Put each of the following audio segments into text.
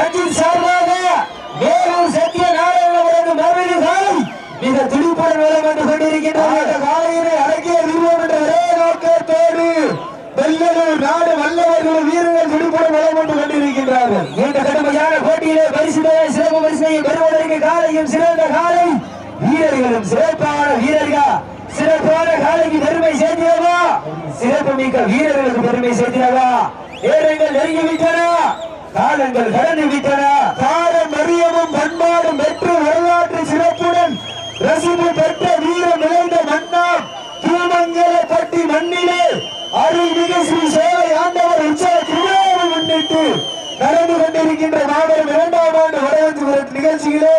ரஞ்சித் சார்பாக வேலூர் சத்திய நாராயணவரது மறுபடி காலை மிக துடிப்புடன் வேலை வந்து கொண்டிருக்கின்றது காலையினை அடக்கிய விரும்பும் என்ற ஒரே நோக்கத்தோடு வெள்ளலூர் நாடு வல்லவர்கள் வீரர்கள் துடிப்புடன் வளம் கொண்டு கொண்டிருக்கின்றார்கள் இந்த கடுமையான போட்டியிலே பரிசுடைய சிறப்பு பரிசையை பெறுவதற்கு காலையும் சிறந்த காலை வீரர்களும் சிறப்பான வீரர்கள்? சிறப்பான காலைக்கு பெருமை சேர்த்திடவா? சிறப்பு மிக்க வீரர்களுக்கு பெருமை சேர்த்திடவா? நேரங்கள் நெருங்கி விட்டன. காலங்கள் கடந்து விட்டன. காலம் மரியமும் பண்பாடும் பெற்று வரலாற்று சிறப்புடன் ரசிப்பு பெற்ற வீரம் நிறைந்த மன்னாம் திருமங்கலப்பட்டி மண்ணிலே அருள்மிகு ஸ்ரீ சேவை ஆண்டவர் உற்சவ திருவிழாவை முன்னிட்டு நடந்து கொண்டிருக்கின்ற மாபெரும் இரண்டாம் ஆண்டு வரவேற்பு நிகழ்ச்சியிலே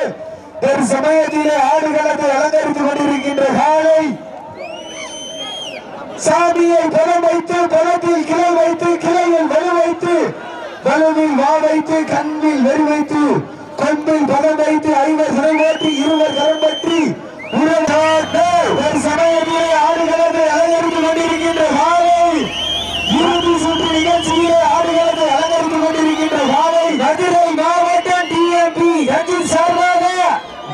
ஒரு சமயத்திலே ஆடுகளத்தை அலங்கரித்துக் கொண்டிருக்கின்ற காலை சாமியை பலம் வைத்து பலத்தில் கிளை வைத்து கிளையில் வலு வைத்து வலவில் வா வைத்து கண்ணில் வெறி வைத்து கொம்பில் பதம் வைத்து ஐவர் சிறை ஓட்டி இருவர் கரம் பற்றி ஒரு சமயத்திலே ஆடுகளத்தை அலங்கரித்துக் கொண்டிருக்கின்ற காலை இறுதி சுற்று நிகழ்ச்சியிலே ஆடுகளத்தை அலங்கரித்துக் கொண்டிருக்கின்ற காலை மதுரை மாவட்டம் டிஎம்பி ரஞ்சித் சார்பாக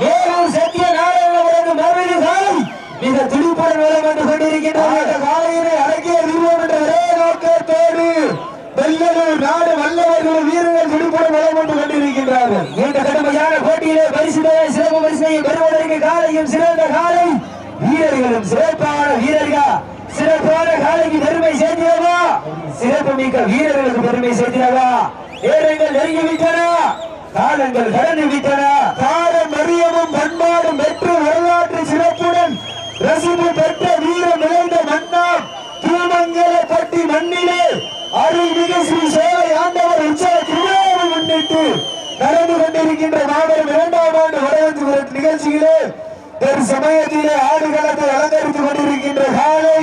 வேலூர் சத்திய நாராயணவரது மறுபடி காலை மிக துடிப்புடன் வேலை வந்து காலையினை அடக்கிய விரும்பும் என்ற ஒரே நோக்கத்தோடு வெள்ளலூர் நாடு வல்லவர்கள் வீரர்கள் துடிப்புடன் வளம் கொண்டு கொண்டிருக்கின்றார்கள் இந்த கடுமையான போட்டியிலே பரிசுடைய சிறப்பு பரிசையை பெறுவதற்கு காலையும் சிறந்த காலை. வீரர்களும் சிறப்பான வீரர்கள்? சிறப்பான காலைக்கு பெருமை சேர்த்திடவா? சிறப்பு மிக்க வீரர்களுக்கு பெருமை சேர்த்திடவா? நேரங்கள் நெருங்கி விட்டன. காலங்கள் கடந்து விட்டன. காலம் மரியமும் பண்பாடும் பெற்று வரலாற்று சிறப்புடன் ரசிப்பு பெற்ற வீரம் நிறைந்த மன்னாம் திருமங்கலப்பட்டி மண்ணிலே அருள்மிகு ஸ்ரீ சேவை ஆண்டவர் உற்சவ திருவிழாவை முன்னிட்டு நடந்து கொண்டிருக்கின்ற மாபெரும் இரண்டாம் ஆண்டு வரவேற்று விரட்டு நிகழ்ச்சியிலே ஒரு சமயத்திலே ஆடுகளத்தை அலங்கரித்துக் கொண்டிருக்கின்ற காலை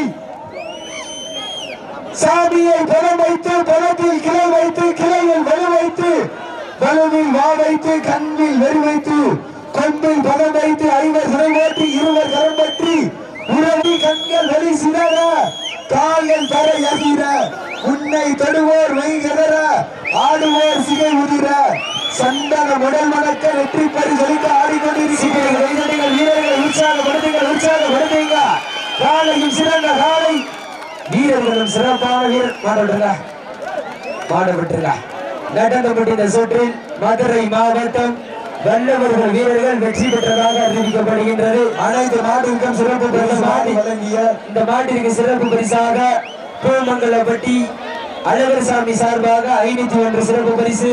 சாமியை பலம் வைத்து பலத்தில் கிளை வைத்து கிளையில் வலு வைத்து வலுவில் வா வைத்து கண்ணில் வெறி வைத்து கொம்பில் பதம் வைத்து ஐவர் சிறை ஓட்டி இருவர் கரம் பற்றி உறவி கண்கள் வெளி சிதற கால்கள் தரை அகிர உன்னை தொடுவோர் வைகதற ஆடுவோர் சிகை உதிர. சந்தன முதல் மணக்க வெற்றி பரிசளித்து ஆடிக்கொண்டிருக்கிறீர்கள். வீரர்கள் வீரர்களை உற்சாகப்படுத்துங்கள் உற்சாகப்படுத்துங்க காலையும் சிறந்த காலை. வீரர்களும் சிறப்பான வீரர். பாடப்பட்டுங்க பாடப்பட்டுங்க நடந்தப்பட்ட இந்த சுற்றில் மதுரை மாவட்டம் வல்லவர்கள் வீரர்கள் வெற்றி பெற்றதாக அறிவிக்கப்படுகின்றது. அனைத்து மாட்டிற்கும் சிறப்பு பரிசு மாடி வழங்கிய இந்த மாட்டிற்கு சிறப்பு பரிசாக பூமங்கலப்பட்டி அழகர்சாமி சார்பாக ஐநூத்தி ஒன்று சிறப்பு பரிசு